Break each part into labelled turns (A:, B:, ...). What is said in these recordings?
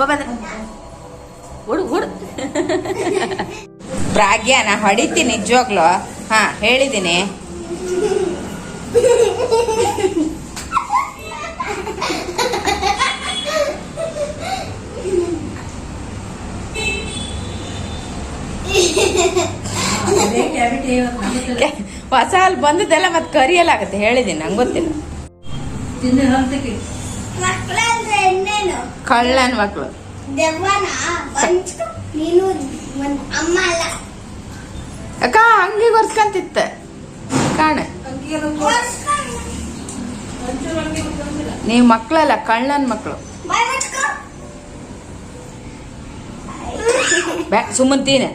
A: ಬಂದ್ರೆ ಹುಡು ಹುಡು ಪ್ರಾಗ್ಯಾನ ಹೊಡಿತೀನಿ ನಿಜವಾಗ್ಲು. ಹಾ ಹೇಳಿದ್ದೀನಿ ಹೊಸ ಅಲ್ಲಿ ಬಂದದ್ದೆಲ್ಲ ಮತ್ತೆ ಕರಿಯಲಾಗತ್ತೆ ಹೇಳಿದ್ದೀನಿ ನಂಗೆ ಗೊತ್ತಿಲ್ಲ. ಕಳ್ಳನ ಮಕ್ಕಳು
B: ಅಲ್ಲ.
A: ಅಕ್ಕ ಅಂಗಿ ಒರ್ಸ್ಕಂತಿತ್ತ. ಕಾಣ. ನೀವು ಮಕ್ಕಳಲ್ಲ ಕಳ್ಳನ್ ಮಕ್ಕಳು
B: ಸುಮಂತೀನ ರಾಗ್ಯ
A: ಬ್ಯಾ ಸುಮ್ಮಂತೀನಿ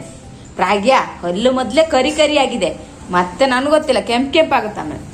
A: ಪ್ರಾಗ್ಯ ಹಲ್ಲು ಮೊದಲೇ ಕರಿ ಕರಿ ಆಗಿದೆ. ಮತ್ತೆ ನನಗೆ ಗೊತ್ತಿಲ್ಲ ಕೆಂಪ್ ಕೆಂಪಾಗುತ್ತೆ ಆಮೇಲೆ.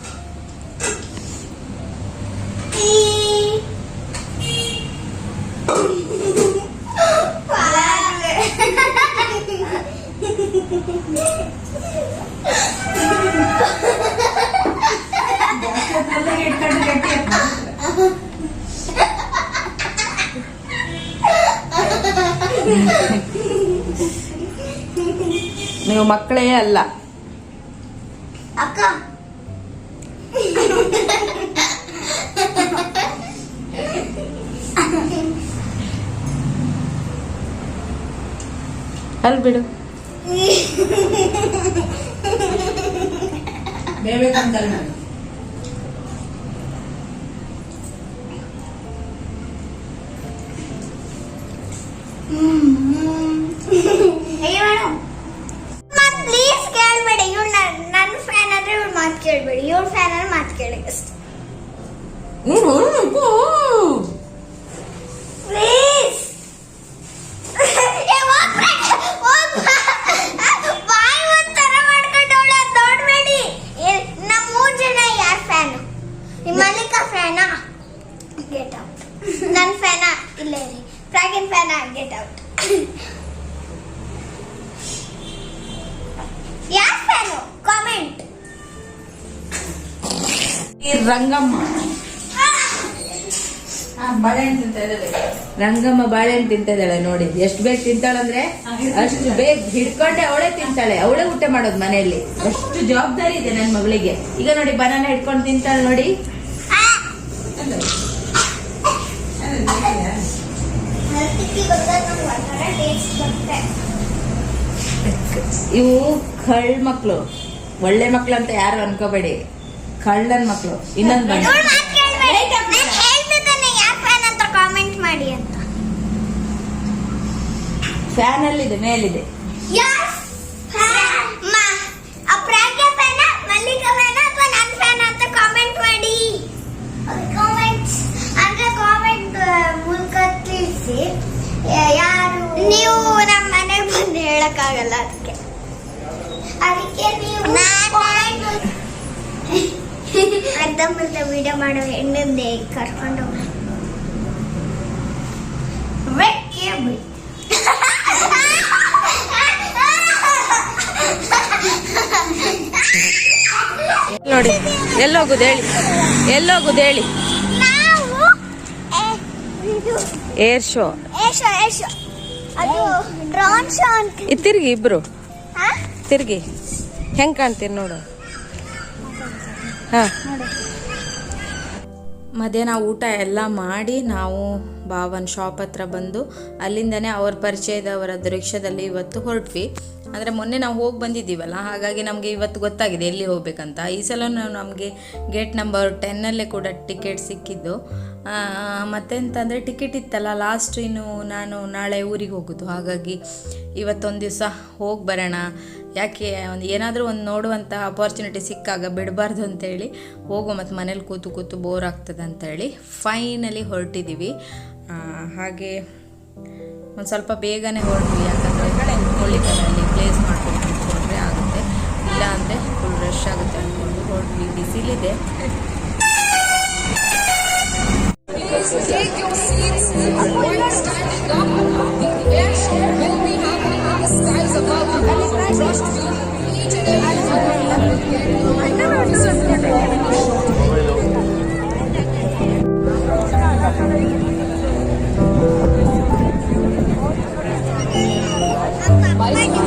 A: ನೀವು ಮಕ್ಕಳೇ ಅಲ್ಲ.
B: ಅಕ್ಕ.
A: ಅಲ್ಲಿ ಬಿಡು.
B: ಪ್ಲೀಸ್
A: ರಂಗಮ್ಮ. ರಂಗಮ್ಮ ಬಾಳೆಹಣ್ಣು ತಿಂತಾ ಇದ್ದಾಳೆ ನೋಡಿ. ಎಷ್ಟು ಬೇಗ ತಿಂತಾಳಂದ್ರೆ? ಅಷ್ಟು ಬೇಗ ಹಿಡ್ಕೊಂಡೆ ಅವಳೆ ತಿಂತಾಳೆ. ಅವಳೆ ಊಟ ಮಾಡೋದು ಮನೆಯಲ್ಲಿ. ಅಷ್ಟು ಜವಾಬ್ದಾರಿ ಇದೆ ನನ್ನ ಮಗಳಿಗೆ. ಈಗ ನೋಡಿ ಬನಾನ ಹಿಡ್ಕೊಂಡು ತಿಂತಾಳೆ ನೋಡಿ. ಇವು ಕಳ್ ಮಕ್ಳು. ಒಳ್ಳೆ ಮಕ್ಳು ಅಂತ ಯಾರು ಅನ್ಕೋಬೇಡಿ. ಕಳ್ಳನ್ ಮಕ್ಕಳು ಇನ್ನೊಂದ್ ಬಂದ.
B: ಇವ್ಳ್ ಮಾತ್ ಕೇಳ್ಬೇಡಿ. ಯಾರ್ ಫ್ಯಾನ್ ಅಂತ ಕಾಮೆಂಟ್ ಮಾಡಿ ಅಂತ.
A: ಫ್ಯಾನ್ ಅಲ್ಲಿ ಇದೆ ಮೇಲಿದೆ.
B: ಯಾರ್ ಫ್ಯಾನ್ ಮ- ಆ ಪ್ರಾಗ್ಯ ಫ್ಯಾನ ಮಲ್ಲಿಕಾ ಫ್ಯಾನ ಅಥವಾ ನನ್ನ ಫ್ಯಾನ್ ಅಂತ ಕಾಮೆಂಟ್ ಮಾಡಿ. ಕಾಮೆಂಟ್ಸ್ ಅಂದ್ರೆ ಕಾಮೆಂಟ್ ಮೂಲಕ ತಿಳಿಸಿ. ಯಾರು? ನೀವು ನಮ್ಮ ಮನೆಗೆ ಬಂದು ಹೇಳಕ್ಕಾಗಲ್ಲ ಅದಕ್ಕೆ. ಅದಕ್ಕೆ ನೀವು ಅರ್ಧಂಬರ್ಧ ವಿಡಿಯೋ ಮಾಡೋ ಹೆಣ್ಣೆ ಕರ್ಕೊಂಡು
A: ನೋಡಿ ಎಲ್ಲೋಗುದು ಹೇಳಿ ಎಲ್ಲೋಗುದು ಹೇಳಿ. Air show.
B: ಏಷೋ ಏಷೋ ಅದು ಡ್ರೋನ್ ಶೋ ಅಂತ
A: ಇದ್ ತಿರ್ಗಿ ಇಬ್ರು? ತಿರ್ಗಿ ಹೆಂಗ್ ಕಾಣ್ತೀರಿ ನೋಡು. ಮಧ್ಯಾಹ್ನ ಊಟ ಎಲ್ಲ ಮಾಡಿ ನಾವು ಬಾವನ್ ಶಾಪ್ ಹತ್ರ ಬಂದು ಅಲ್ಲಿಂದನೇ ಅವ್ರ ಪರಿಚಯದವರ ರಿಕ್ಷಾದಲ್ಲಿ ಇವತ್ತು ಹೊರಟ್ವಿ. ಅಂದರೆ ಮೊನ್ನೆ ನಾವು ಹೋಗಿ ಬಂದಿದ್ದೀವಲ್ಲ, ಹಾಗಾಗಿ ನಮಗೆ ಇವತ್ತು ಗೊತ್ತಾಗಿದೆ ಎಲ್ಲಿ ಹೋಗ್ಬೇಕಂತ. ಈ ಸಲ ನಮಗೆ ಗೇಟ್ ನಂಬರ್ ಟೆನ್ನಲ್ಲೇ ಕೂಡ ಟಿಕೆಟ್ ಸಿಕ್ಕಿದ್ದು. ಮತ್ತೆಂತಂದರೆ ಟಿಕೆಟ್ ಇತ್ತಲ್ಲ ಲಾಸ್ಟ್ ಇನ್ನು ನಾನು ನಾಳೆ ಊರಿಗೆ ಹೋಗೋದು. ಹಾಗಾಗಿ ಇವತ್ತೊಂದು ದಿವಸ ಹೋಗಿ ಬರೋಣ. ಯಾಕೆ, ಒಂದು ಏನಾದರೂ ಒಂದು ನೋಡುವಂಥ ಅಪಾರ್ಚುನಿಟಿ ಸಿಕ್ಕಾಗ ಬಿಡಬಾರ್ದು ಅಂತೇಳಿ ಹೋಗೋ, ಮತ್ತು ಮನೇಲಿ ಕೂತು ಕೂತು ಬೋರ್ ಆಗ್ತದೆ ಅಂತೇಳಿ ಫೈನಲಿ ಹೊರಟಿದ್ದೀವಿ ಹಾಗೆ ಒಂದು ಸ್ವಲ್ಪ ಬೇಗನೆ ಹೊರಟ್ವಿ. ಯಾಕಂದರೆ ಮುಳ್ಳಿಕರಲ್ಲಿ ಪ್ಲೇಸ್ ಮಾಡ್ಕೊಂಡು ಆಗುತ್ತೆ. ಇಲ್ಲ ಅಂದರೆ ಫುಲ್ ರಶ್ ಆಗುತ್ತೆ ಅಂದ್ಕೊಂಡು ಹೊರಟ್ವಿ. ಬಿಸಿಲಿದೆ.
C: Take your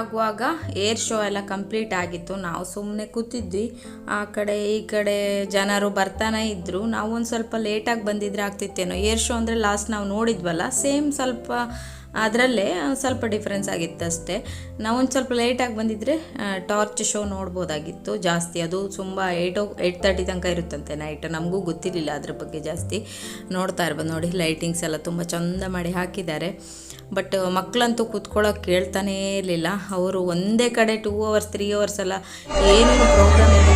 A: ಆಗುವಾಗ ಏರ್ ಶೋ ಎಲ್ಲ ಕಂಪ್ಲೀಟ್ ಆಗಿತ್ತು. ನಾವು ಸುಮ್ಮನೆ ಕೂತಿದ್ವಿ. ಆ ಕಡೆ, ಈ ಕಡೆ ಜನರು ಬರ್ತಾನೆ ಇದ್ದರು ನಾವು ಒಂದು ಸ್ವಲ್ಪ ಲೇಟಾಗಿ ಬಂದಿದ್ರೆ ಆಗ್ತಿತ್ತೇನೋ. ಏರ್ ಶೋ ಅಂದರೆ ಲಾಸ್ಟ್ ನಾವು ನೋಡಿದ್ವಲ್ಲ ಸೇಮ್ ಸ್ವಲ್ಪ ಅದರಲ್ಲೇ ಸ್ವಲ್ಪ ಡಿಫ್ರೆನ್ಸ್ ಆಗಿತ್ತು ಅಷ್ಟೇ. ನಾವೊಂದು ಸ್ವಲ್ಪ ಲೇಟಾಗಿ ಬಂದಿದ್ದರೆ ಟಾರ್ಚ್ ಶೋ ನೋಡ್ಬೋದಾಗಿತ್ತು ಜಾಸ್ತಿ. ಅದು ತುಂಬ ಏಯ್ಟ್ ಏಯ್ಟ್ ತರ್ಟಿ ತನಕ ಇರುತ್ತಂತೆ ನೈಟ್ ನಮಗೂ ಗೊತ್ತಿರಲಿಲ್ಲ ಅದ್ರ ಬಗ್ಗೆ ಜಾಸ್ತಿ. ನೋಡ್ತಾ ಇರ್ಬೋದು ನೋಡಿ ಲೈಟಿಂಗ್ಸ್ ಎಲ್ಲ ತುಂಬ ಚಂದ ಮಾಡಿ ಹಾಕಿದ್ದಾರೆ. ಬಟ್ ಮಕ್ಕಳಂತೂ ಕೂತ್ಕೊಳ್ಳೋಕೆ ಕೇಳ್ತಾನೇ ಇರಲಿಲ್ಲ. ಅವರು ಒಂದೇ ಕಡೆ ಟೂ ಅವರ್ಸ್ ತ್ರೀ ಅವರ್ಸ್ ಎಲ್ಲ ಏನು ಪ್ರೋಗ್ರಾಮ್ ಇದೆ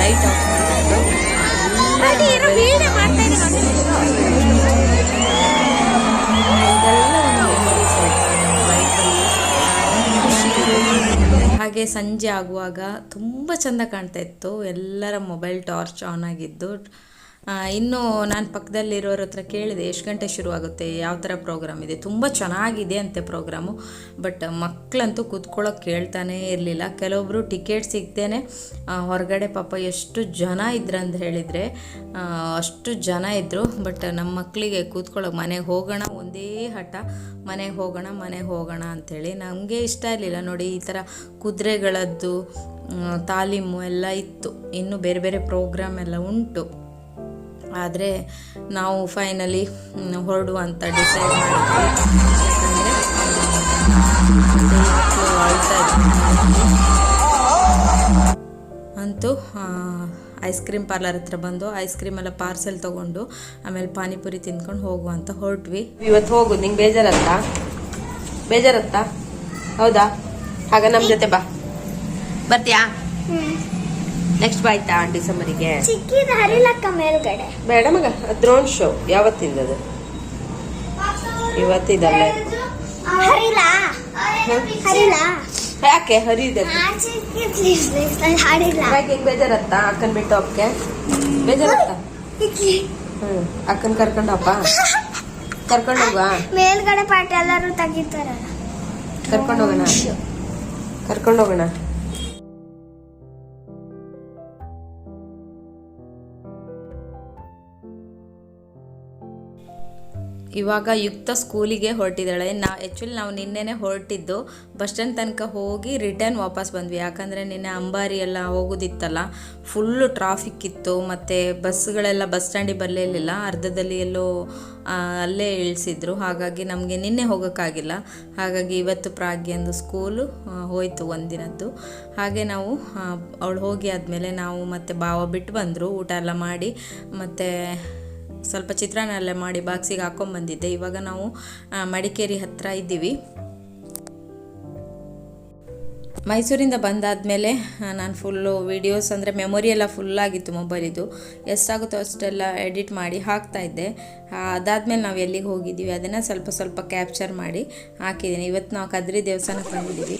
A: ಲೈಟ್ ಆಫ್ ಇದೆಲ್ಲ ಹಾಗೆ ಸಂಜೆ ಆಗುವಾಗ ತುಂಬ ಚೆಂದ ಕಾಣ್ತಾ ಇತ್ತು. ಎಲ್ಲರ ಮೊಬೈಲ್ ಟಾರ್ಚ್ ಆನ್ ಆಗಿದ್ದು. ಇನ್ನು ನಾನು ಪಕ್ಕದಲ್ಲಿರೋರ ಹತ್ರ ಕೇಳಿದೆ, ಎಷ್ಟು ಗಂಟೆ ಶುರುವಾಗುತ್ತೆ, ಯಾವ ಥರ ಪ್ರೋಗ್ರಾಮ್ ಇದೆ? ತುಂಬ ಚೆನ್ನಾಗಿದೆ ಅಂತೆ ಪ್ರೋಗ್ರಾಮು ಬಟ್ ಮಕ್ಕಳಂತೂ ಕೂತ್ಕೊಳ್ಳೋಕೆ ಕೇಳ್ತಾನೇ ಇರಲಿಲ್ಲ. ಕೆಲವೊಬ್ಬರು ಟಿಕೆಟ್ ಸಿಗ್ದೇನೆ ಹೊರಗಡೆ ಪಾಪ ಎಷ್ಟು ಜನ ಇದ್ರು ಅಂತ ಹೇಳಿದರೆ ಅಷ್ಟು ಜನ ಇದ್ದರು ಬಟ್ ನಮ್ಮ ಮಕ್ಕಳಿಗೆ ಕೂತ್ಕೊಳ್ಳೋಕೆ ಮನೆಗೆ ಹೋಗೋಣ ಒಂದೇ ಹಠ, ಮನೆಗೆ ಹೋಗೋಣ ಮನೆಗೆ ಹೋಗೋಣ ಅಂಥೇಳಿ ನಮಗೆ ಇಷ್ಟ ಇರಲಿಲ್ಲ. ನೋಡಿ, ಈ ಥರ ಕುದುರೆಗಳದ್ದು ತಾಲೀಮು ಎಲ್ಲ ಇತ್ತು. ಇನ್ನು ಬೇರೆ ಬೇರೆ ಪ್ರೋಗ್ರಾಮ್ ಎಲ್ಲ ಉಂಟು. ಆದರೆ ನಾವು ಫೈನಲಿ ಹೊರಡುವ ಅಂತ ಡಿಸೈಡ್ ಮಾಡಿದ್ವಿ. ಯಾಕಂದರೆ ಅಳ್ತಾ ಅಂತೂ ಐಸ್ ಕ್ರೀಮ್ ಪಾರ್ಲರ್ ಹತ್ರ ಬಂದು ಐಸ್ ಕ್ರೀಮ್ ಎಲ್ಲ ಪಾರ್ಸೆಲ್ ತಗೊಂಡು ಆಮೇಲೆ ಪಾನಿಪುರಿ ತಿಂದ್ಕೊಂಡು ಹೋಗುವ ಅಂತ ಹೊರಟ್ವಿ.
D: ಇವತ್ತು ಹೋಗು ನಿಂಗೆ ಬೇಜಾರತ್ತ? ಬೇಜಾರತ್ತ? ಹೌದಾ? ಹಾಗ ನಮ್ಮ ಜೊತೆ ಬಾ. ಬರ್ತೀಯಾ? ನೆಕ್ಸ್ಟ್ ಬಾಯ್ತಾ ಡಿಸೆಂಬರಿಗೆ
B: ಚಿಕ್ಕಿದ ಹರಿಲಕ್ಕ ಮೇಲ್ಗಡೆ.
D: ಬೇಡ ಮಗ ದ್ರೋಣ್ ಶೋ ಯಾವತ್ತಿಂದ ಅದು? ಇವತ್ತಿದಲ್ಲ.
B: ಹರಿಲ? ಹರಿಲ?
D: ಯಾಕೆ ಹರಿದೆ ಹಿಂಗೆ ಬೇಜಾರತ್ತ ಅಕ್ಕನ್ ಬಿಟ್ಟು ಅಪ್ಪಕ್ಕೆ ಬೇಜಾರತ್ತ. ಹ್ಮ್ ಅಕ್ಕನ್ ಕರ್ಕೊಂಡಪ್ಪ ಕರ್ಕೊಂಡು ಹೋಗ
B: ಮೇಲ್ಗಡೆ ಪಾಠ ಎಲ್ಲರೂ ತೆಗಿತಾರಲ್ಲ.
D: ಕರ್ಕೊಂಡು ಹೋಗೋಣ?
A: ಇವಾಗ ಯುಕ್ತ ಸ್ಕೂಲಿಗೆ ಹೊರಟಿದ್ದಾಳೆ. ನಾ ಆ್ಯಕ್ಚುಲಿ ನಾವು ನಿನ್ನೆನೆ ಹೊರಟಿದ್ದು ಬಸ್ ಸ್ಟ್ಯಾಂಡ್ ತನಕ ಹೋಗಿ ರಿಟರ್ನ್ ವಾಪಸ್ ಬಂದ್ವಿ. ಯಾಕಂದರೆ ನಿನ್ನೆ ಅಂಬಾರಿ ಎಲ್ಲ ಹೋಗೋದಿತ್ತಲ್ಲ ಫುಲ್ಲು ಟ್ರಾಫಿಕ್ ಇತ್ತು. ಮತ್ತು ಬಸ್ಗಳೆಲ್ಲ ಬಸ್ ಸ್ಟ್ಯಾಂಡಿಗೆ ಬರಲಿಲ್ಲ ಅರ್ಧದಲ್ಲಿ ಎಲ್ಲೋ ಅಲ್ಲೇ ಇಳಿಸಿದ್ರು. ಹಾಗಾಗಿ ನಮಗೆ ನಿನ್ನೆ ಹೋಗೋಕ್ಕಾಗಿಲ್ಲ. ಹಾಗಾಗಿ ಇವತ್ತು ಪ್ರಾಗ್ಯಂದು ಸ್ಕೂಲು ಹೋಯಿತು ಒಂದಿನದ್ದು. ಹಾಗೆ ನಾವು ಅವಳು ಹೋಗಿ ಆದಮೇಲೆ ನಾವು ಮತ್ತೆ ಭಾವ ಬಿಟ್ಟು ಬಂದರು. ಊಟ ಎಲ್ಲ ಮಾಡಿ, ಮತ್ತು ಸ್ವಲ್ಪ ಚಿತ್ರಾನ್ನ ಎಲ್ಲ ಮಾಡಿ ಬಾಕ್ಸಿಗೆ ಹಾಕೊಂಬಂದಿದ್ದೆ. ಇವಾಗ ನಾವು ಮಡಿಕೇರಿ ಹತ್ತಿರ ಇದ್ದೀವಿ. ಮೈಸೂರಿಂದ ಬಂದಾದಮೇಲೆ ನಾನು ಫುಲ್ಲು ವೀಡಿಯೋಸ್ ಅಂದರೆ ಮೆಮೊರಿ ಎಲ್ಲ ಫುಲ್ಲಾಗಿತ್ತು ಮೊಬೈಲಿದು ಎಷ್ಟಾಗುತ್ತೋ ಅಷ್ಟೆಲ್ಲ ಎಡಿಟ್ ಮಾಡಿ ಹಾಕ್ತಾಯಿದ್ದೆ ಅದಾದಮೇಲೆ ನಾವು ಎಲ್ಲಿಗೆ ಹೋಗಿದ್ದೀವಿ ಅದನ್ನು ಸ್ವಲ್ಪ ಸ್ವಲ್ಪ ಕ್ಯಾಪ್ಚರ್ ಮಾಡಿ ಹಾಕಿದ್ದೀನಿ. ಇವತ್ತು ನಾವು ಕದ್ರಿ ದೇವಸ್ಥಾನಕ್ಕೆ ಬಂದಿದ್ದೀವಿ.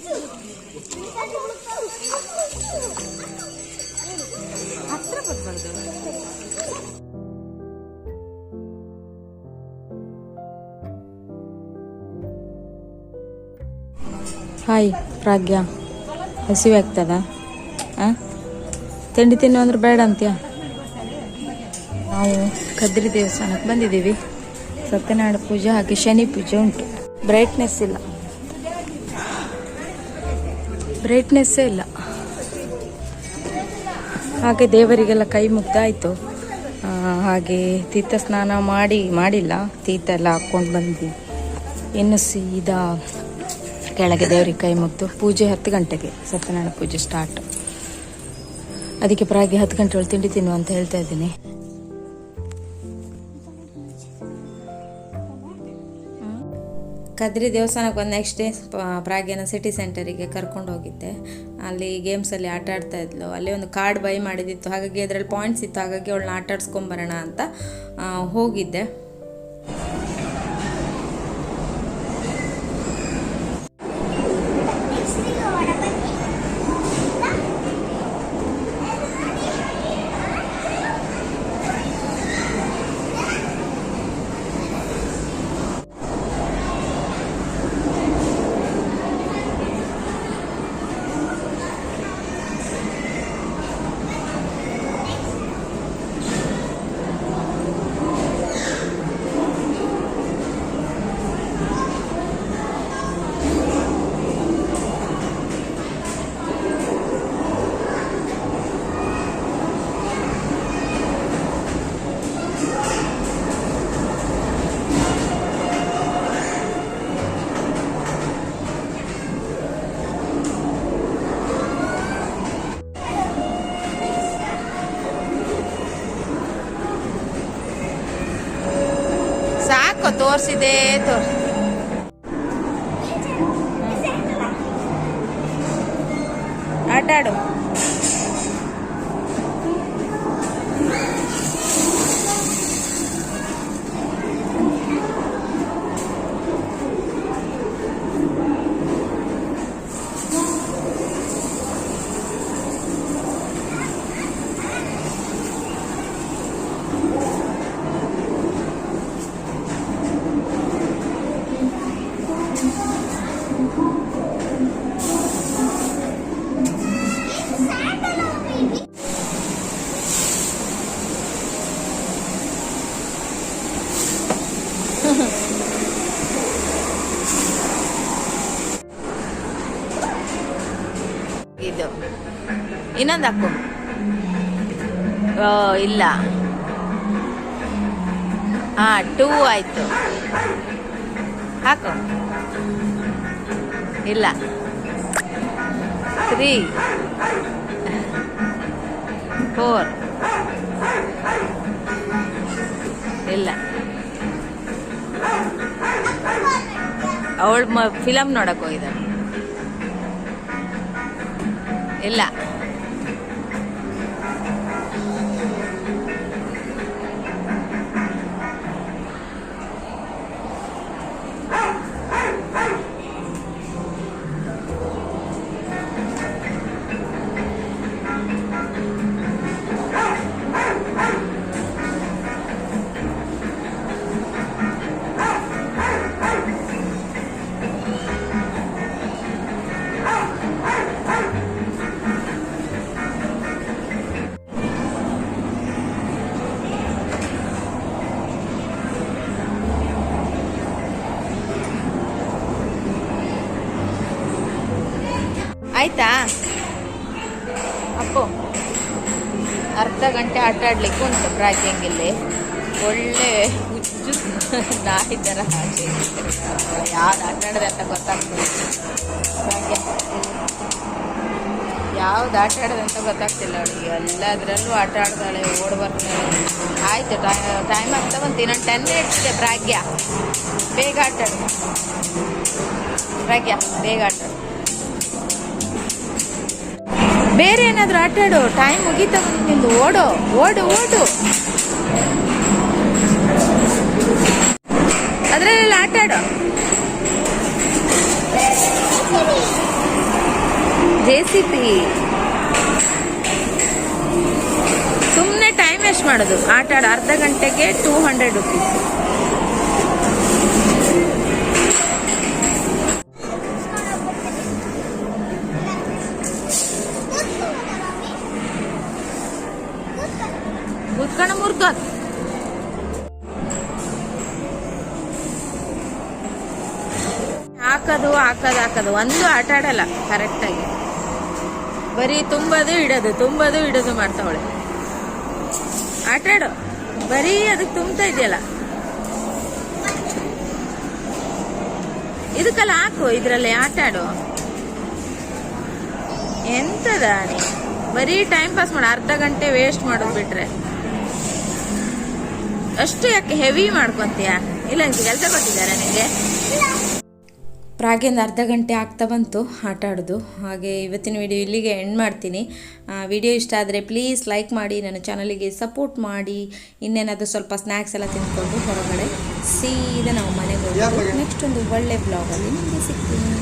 A: ಹಾಯ್, ಪ್ರಾಗ್ಯಾ. ಹಸಿವೆ ಆಗ್ತದ? ಹಾಂ ತಿಂಡಿ ತಿನ್ನು ಅಂದ್ರೆ ಬೇಡ ಅಂತ್ಯ? ನಾವು ಕದ್ರಿ ದೇವಸ್ಥಾನಕ್ಕೆ ಬಂದಿದ್ದೀವಿ. ಸತ್ಯನಾರಾಯಣ ಪೂಜೆ ಹಾಗೆ ಶನಿ ಪೂಜೆ ಉಂಟು. ಬ್ರೈಟ್ನೆಸ್ ಇಲ್ಲ. ಬ್ರೈಟ್ನೆಸ್ಸೇ ಇಲ್ಲ. ಹಾಗೆ ದೇವರಿಗೆಲ್ಲ ಕೈ ಮುಗ್ದಾಯಿತು. ಹಾಗೆ ತೀರ್ಥ ಸ್ನಾನ ಮಾಡಿ, ಮಾಡಿಲ್ಲ. ತೀರ್ಥ ಎಲ್ಲ ಹಾಕ್ಕೊಂಡು ಬಂದ್ವಿ. ಇನ್ನು ಸೀದಾ ಕೆಳಗೆ ದೇವರಿಗೆ ಕೈ ಮುಗ್ದು ಪೂಜೆ ಹತ್ತು ಗಂಟೆಗೆ ಸತ್ಯನಾರಾಯಣ ಪೂಜೆ ಸ್ಟಾರ್ಟ್ ಅದಕ್ಕೆ ಪ್ರಾಗಿ ಹತ್ತು ಗಂಟೆ ಒಳಗೆ ತಿಂಡಿ ತಿನ್ನು ಅಂತ ಹೇಳ್ತಾ ಇದ್ದೀನಿ. ಕದ್ರಿ ದೇವಸ್ಥಾನಕ್ಕೆ ಬಂದು ನೆಕ್ಸ್ಟ್ ಡೇ ಪ್ರಾಗ್ಯನ ಸಿಟಿ ಸೆಂಟರಿಗೆ ಕರ್ಕೊಂಡು ಹೋಗಿದ್ದೆ. ಅಲ್ಲಿ ಗೇಮ್ಸಲ್ಲಿ ಆಟ ಆಡ್ತಾ ಇದ್ಲು. ಅಲ್ಲಿ ಒಂದು ಕಾರ್ಡ್ ಬೈ ಮಾಡಿದಿತ್ತು ಹಾಗಾಗಿ ಅದರಲ್ಲಿ ಪಾಯಿಂಟ್ಸ್ ಇತ್ತು. ಹಾಗಾಗಿ ಅವಳನ್ನ ಆಟಾಡ್ಸ್ಕೊಂಬರೋಣ ಅಂತ ಹೋಗಿದ್ದೆ. University estos. ಇದು. ಇನ್ನೊಂದು ಹಾಕು. ಓ, ಇಲ್ಲ. ಹಾ, ಟೂ ಆಯ್ತು. ಹಾಕು. ಇಲ್ಲ. ತ್ರೀ. ಫೋರ್. ಇಲ್ಲ. ಅವಳು ಮ ಫಿಲಮ್ ನೋಡಕ್ಕೆ ಹೋಗಿದ್ದಾಳೆ. ಇಲ್ಲ ಆಯ್ತಾ ಆಟ ಆಡ್ಲಿಕ್ಕೆ ಉಂಟು ಪ್ರಾಜ್ಯಂಗಿಲ್ಲಿ ಒಳ್ಳೆ ಹುಚ್ಚು ನಾಯಿ ಥರ ಆಚೆ ಯಾವ್ದು ಆಟ ಆಡದೆ ಅಂತ ಗೊತ್ತಾಗ್ತಿಲ್ಲ. ಯಾವ್ದು ಆಟ ಆಡೋದು ಅಂತ ಗೊತ್ತಾಗ್ತಿಲ್ಲ ಅವಳಿಗೆ. ಎಲ್ಲದರಲ್ಲೂ ಆಟ ಆಡ್ತಾಳೆ ಓಡ್ ಬರ್ತಾಳೆ ಆಯ್ತು ಟೈಮ್ ಆಗ್ತಾ ಬಂತು. ಇನ್ನೊಂದು ಟೆನ್ ಮಿನಿಟ್ಸ್ ಇದೆ ಪ್ರಾಗ್ಯ ಬೇಗ ಆಟ ಆಡು ಪ್ರಾಗ್ಯ ಬೇಗ ಆಟ. ಬೇರೆ ಏನಾದರೂ ಆಟ ಆಡು ಟೈಮ್ ಮುಗೀತಾ ನಿಂದು, ಓಡು ಓಡು ಓಡು. ಅದರಲ್ಲೆಲ್ಲ ಆಟ ಆಡು. ಜೆ ಸಿ ಪಿ ಸುಮ್ಮನೆ ಟೈಮ್ ವೇಸ್ಟ್ ಮಾಡೋದು. ಆಟ ಆಡು, ಅರ್ಧ ಗಂಟೆಗೆ ಟೂ ಹಂಡ್ರೆಡ್ ರುಪೀಸ್ ಹಾಕೋದು. ಒಂದು ಆಟ ಆಡಲ್ಲ ಕರೆಕ್ಟಾಗಿ ಬರೀ ತುಂಬೋದು ಇಡೋದು ತುಂಬೋದು ಇಡೋದು ಮಾಡ್ತಾವಳೆ ಆಟಾಡು ಬರೀ ಅದಕ್ಕೆ ತುಂಬ್ತಾ ಇದೆಯಲ್ಲ? ಇದಕ್ಕೆಲ್ಲ ಹಾಕು, ಇದರಲ್ಲಿ ಆಟಾಡು ಎಂತದ ನೀ? ಬರೀ ಟೈಮ್ ಪಾಸ್ ಮಾಡು, ಅರ್ಧ ಗಂಟೆ ವೇಸ್ಟ್ ಮಾಡೋದು ಬಿಟ್ರೆ. ಅಷ್ಟು ಯಾಕೆ ಹೆವಿ ಮಾಡ್ಕೊಂತೀಯ? ಇಲ್ಲ ಕೆಲಸ ಕೊಟ್ಟಿದ್ದಾರೆ ನಿಮಗೆ ಪ್ರಾಗಿಂದ ಅರ್ಧ ಗಂಟೆ ಆಗ್ತಾ ಬಂತು ಆಟ ಆಡೋದು. ಹಾಗೆ ಇವತ್ತಿನ ವಿಡಿಯೋ ಇಲ್ಲಿಗೆ ಎಂಡ್ ಮಾಡ್ತೀನಿ. ವಿಡಿಯೋ ಇಷ್ಟ ಆದರೆ ಪ್ಲೀಸ್ ಲೈಕ್ ಮಾಡಿ ನನ್ನ ಚಾನಲಿಗೆ ಸಪೋರ್ಟ್ ಮಾಡಿ. ಇನ್ನೇನಾದರೂ ಸ್ವಲ್ಪ ಸ್ನ್ಯಾಕ್ಸ್ ಎಲ್ಲ ತಿಂದ್ಕೊಂಡು ಹೊರಗಡೆ. ಸೀದಾ ನಾವು ಮನೆಗೆ ಹೋಗ್ತೀವಿ ನೆಕ್ಸ್ಟ್ ಒಂದು ಒಳ್ಳೆ ಬ್ಲಾಗಲ್ಲಿ ನಿಮಗೆ ಸಿಗ್ತೀನಿ.